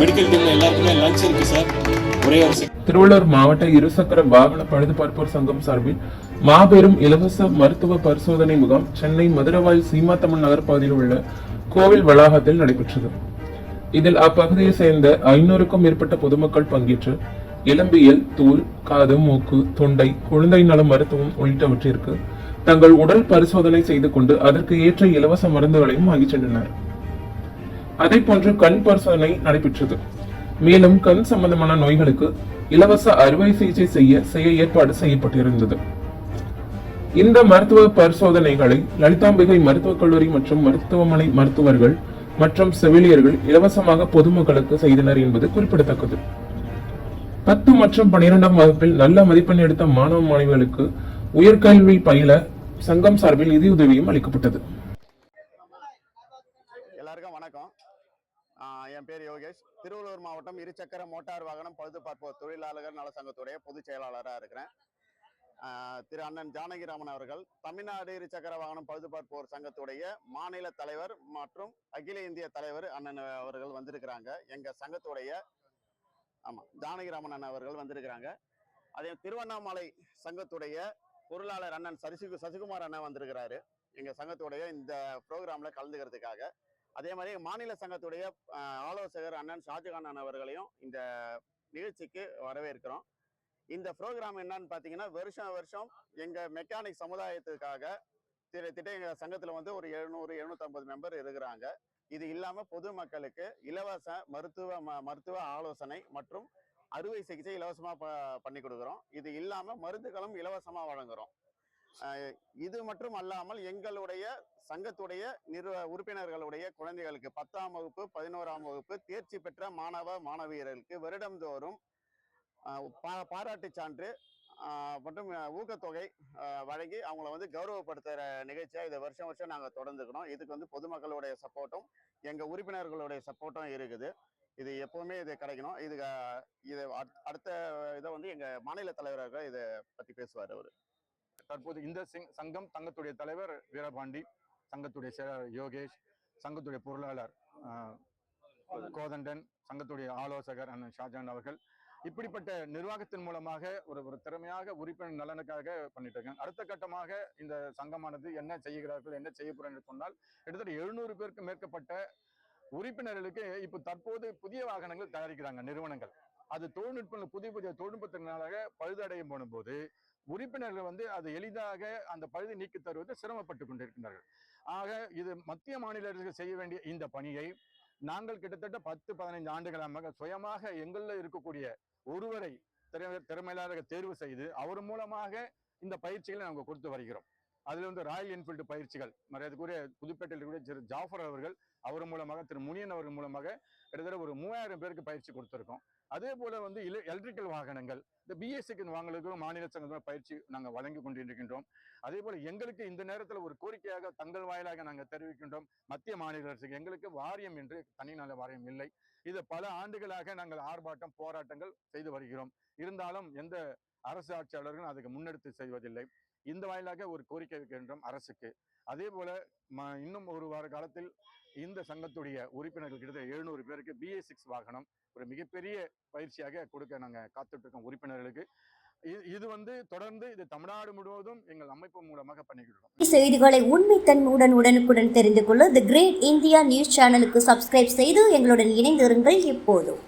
Medical டீம்ல எல்லாருக்குமே lunch இருக்கு சார் ஒரே ஒரு திருவள்ளூர் மாவட்ட இருசக்கர வாகன பழுதுபார்ப்போர் சங்கம் சார்பில் மாபெரும் இலவச மருத்துவ பரிசோதனை முகாம் சென்னை மதுரவாயில் சீமாத்தம்மன் நகர் பகுதியில் உள்ள கோவில் வளாகத்தில் நடைபெற்றது. இதில் அப்பகுதியை சேர்ந்த ஐநூறுக்கும் மேற்பட்ட பொதுமக்கள் பங்கேற்று எலும்பியல் தூள் காது மூக்கு தொண்டை குழந்தை நல மருத்துவம் உள்ளிட்டவற்றிற்கு தங்கள் உடல் பரிசோதனை செய்து கொண்டு அதற்கு ஏற்ற இலவச மருந்துகளையும் வாங்கிச் சென்றனர். அதே போன்று கண் பரிசோதனை நடைபெற்றது. மேலும் கண் சம்பந்தமான நோய்களுக்கு இலவச அறுவை சிகிச்சை செய்ய செய்ய ஏற்பாடு செய்யப்பட்டிருந்தது. இந்த மருத்துவ பரிசோதனைகளை லலிதாம்பிகை மருத்துவக் கல்லூரி மற்றும் மருத்துவமனை மருத்துவர்கள் மற்றும் செவிலியர்கள் இலவசமாக பொதுமக்களுக்கு செய்தனர் என்பது குறிப்பிடத்தக்கது. பத்து மற்றும் பன்னிரெண்டாம் வகுப்பில் நல்ல மதிப்பெண் எடுத்த மாணவ மாணவிகளுக்கு உயர்கல்வி பயில சங்கம் சார்பில் நிதியுதவியும் அளிக்கப்பட்டது. எல்லாருக்கும் வணக்கம். என் பேர் யோகேஷ். திருவள்ளூர் மாவட்டம் இருசக்கர மோட்டார் வாகனம் பழுது பார்ப்போர் தொழிலாளர்கள் நல சங்கத்துடைய பொதுச் செயலாளராக இருக்கிறேன். திரு அண்ணன் ஜானகிராமன் அவர்கள் தமிழ்நாடு இருசக்கர வாகனம் பழுதுபார்ப்போர் சங்கத்துடைய மாநில தலைவர் மற்றும் அகில இந்திய தலைவர் அண்ணன் அவர்கள் வந்திருக்கிறாங்க. எங்க சங்கத்துடைய ஆமாம் ஜானகிராமன் அண்ணன் அவர்கள் வந்திருக்கிறாங்க. அதே திருவண்ணாமலை சங்கத்துடைய பொருளாளர் அண்ணன் சசிகு சசிகுமார் அண்ணன் வந்திருக்கிறாரு. எங்கள் சங்கத்துடைய இந்த ப்ரோக்ராமில் கலந்துக்கிறதுக்காக. அதே மாதிரி மாநில சங்கத்துடைய ஆலோசகர் அண்ணன் ஷாஜகான் அண்ணன் அவர்களையும் இந்த நிகழ்ச்சிக்கு வரவேற்கிறோம். இந்த ப்ரோக்ராம் என்னன்னு பார்த்தீங்கன்னா வருஷம் வருஷம் எங்கள் மெக்கானிக் சமுதாயத்துக்காக திட்ட எங்க சங்கத்துல வந்து ஒரு எழுநூறு எழுநூத்தம்பது மெம்பர் இருக்கிறாங்க. இது இல்லாம பொதுமக்களுக்கு இலவச மருத்துவ ம- மருத்துவ ஆலோசனை மற்றும் அறுவை சிகிச்சை இலவசமா பண்ணி கொடுக்குறோம். இது இல்லாம மருந்துகளும் இலவசமா வழங்குறோம். இது மட்டும் அல்லாமல் எங்களுடைய சங்கத்துடைய நிறுவ உறுப்பினர்களுடைய குழந்தைகளுக்கு பத்தாம் வகுப்பு பதினோராம் வகுப்பு தேர்ச்சி பெற்ற மாணவ மாணவியர்களுக்கு வருடந்தோறும் பாராட்டு பாராட்டுச் சான்று மற்றும் ஊக்கத்தொகை வழங்கி அவங்கள வந்து கௌரவப்படுத்துகிற நிகழ்ச்சியாக இதை வருஷம் வருஷம் நாங்கள் தொடர்ந்துக்கணும் இதுக்கு வந்து பொதுமக்களுடைய சப்போர்ட்டும் எங்கள் உறுப்பினர்களுடைய சப்போர்ட்டும் இருக்குது. இது எப்போவுமே இது கிடைக்கணும். இது இது அடுத்த- இதை வந்து எங்கள் மாநில தலைவர்கள் இதை பற்றி பேசுவார் அவர். தற்போது இந்த சிங்- சங்கம் சங்கத்துடைய தலைவர் வீரபாண்டி சங்கத்துடைய செயலாளர் யோகேஷ் சங்கத்துடைய பொருளாளர் கோதண்டன் சங்கத்துடைய ஆலோசகர் அண்ணன் ஷாஜான் அவர்கள் இப்படிப்பட்ட நிர்வாகத்தின் மூலமாக ஒரு ஒரு திறமையாக உறுப்பினர் நலனுக்காக பண்ணிட்டு இருக்காங்க அடுத்த கட்டமாக இந்த சங்கமானது என்ன செய்கிறார்கள் என்ன செய்ய போறேன் என்று சொன்னால் கிட்டத்தட்ட எழுநூறு பேருக்கு மேற்கப்பட்ட உறுப்பினர்களுக்கு இப்போ தற்போது புதிய வாகனங்கள் தயாரிக்கிறாங்க நிறுவனங்கள். அது தொழில்நுட்பங்கள் புதிய புதிய தொழில்நுட்பத்தினால பழுதடையும் போது உறுப்பினர்கள் வந்து அது எளிதாக அந்த பழுதை நீக்கி தருவது சிரமப்பட்டு கொண்டிருக்கின்றார்கள். ஆக இது மத்திய மாநில அரசுகள் செய்ய வேண்டிய இந்த பணியை நாங்கள் கிட்டத்தட்ட பத்து பதினைந்து ஆண்டுகளாக சுயமாக எங்களில் இருக்கக்கூடிய ஒருவரை திறமையாளர்கள் தேர்வு செய்து அவர் மூலமாக இந்த பயிற்சிகளை நாங்கள் கொடுத்து வருகிறோம். அதில் வந்து ராயல் என்ஃபீல்டு பயிற்சிகள். மரியாதைக்குரிய புதுப்பேட்டையில் இருக்கக்கூடிய திரு ஜாஃபர் அவர்கள் அவர் மூலமாக திரு முனியன் அவர்கள் மூலமாக கிட்டத்தட்ட ஒரு மூவாயிரம் பேருக்கு பயிற்சி கொடுத்துருக்கோம். அதே போல வந்து எலக்ட்ரிக்கல் வாகனங்கள் இந்த பிஎஸ்சிக்கு வாங்கலுக்கும் மாநில சங்கத்தினர் பயிற்சி நாங்கள் வழங்கி கொண்டிருக்கின்றோம். அதே போல எங்களுக்கு இந்த நேரத்தில் ஒரு கோரிக்கையாக தங்கள் வாயிலாக நாங்கள் தெரிவிக்கின்றோம். மத்திய மாநில அரசுக்கு எங்களுக்கு வாரியம் என்று தனிநல வாரியம் இல்லை. இது பல ஆண்டுகளாக நாங்கள் ஆர்ப்பாட்டம் போராட்டங்கள் செய்து வருகிறோம். இருந்தாலும் எந்த அரசு ஆட்சியாளர்களும் அதுக்கு முன்னெடுத்து செய்வதில்லை. இந்த வாயிலாக ஒரு கோரிக்கை வைக்கின்றோம் அரசுக்கு. அதே போல இன்னும் ஒரு வார காலத்தில் இந்த சங்கத்துடைய உறுப்பினர்கள் கிட்டத்தட்ட எழுநூறு பேருக்கு பிஏ சிக்ஸ் வாகனம் ஒரு மிகப்பெரிய பயிற்சியாக கொடுக்க நாங்கள் காத்துட்டு இருக்கோம் உறுப்பினர்களுக்கு. இது- இது வந்து தொடர்ந்து இது தமிழ்நாடு முழுவதும் எங்கள் அமைப்பு மூலமாக பண்ணிக்கிட்டு செய்திகளை உண்மைத்தன்மையுடன் உடனுக்குடன் தெரிந்து கொள்ள தி கிரேட் இந்தியா நியூஸ் சேனலுக்கு சப்ஸ்கிரைப் செய்து எங்களுடன் இணைந்திருங்கள் இப்போதும்.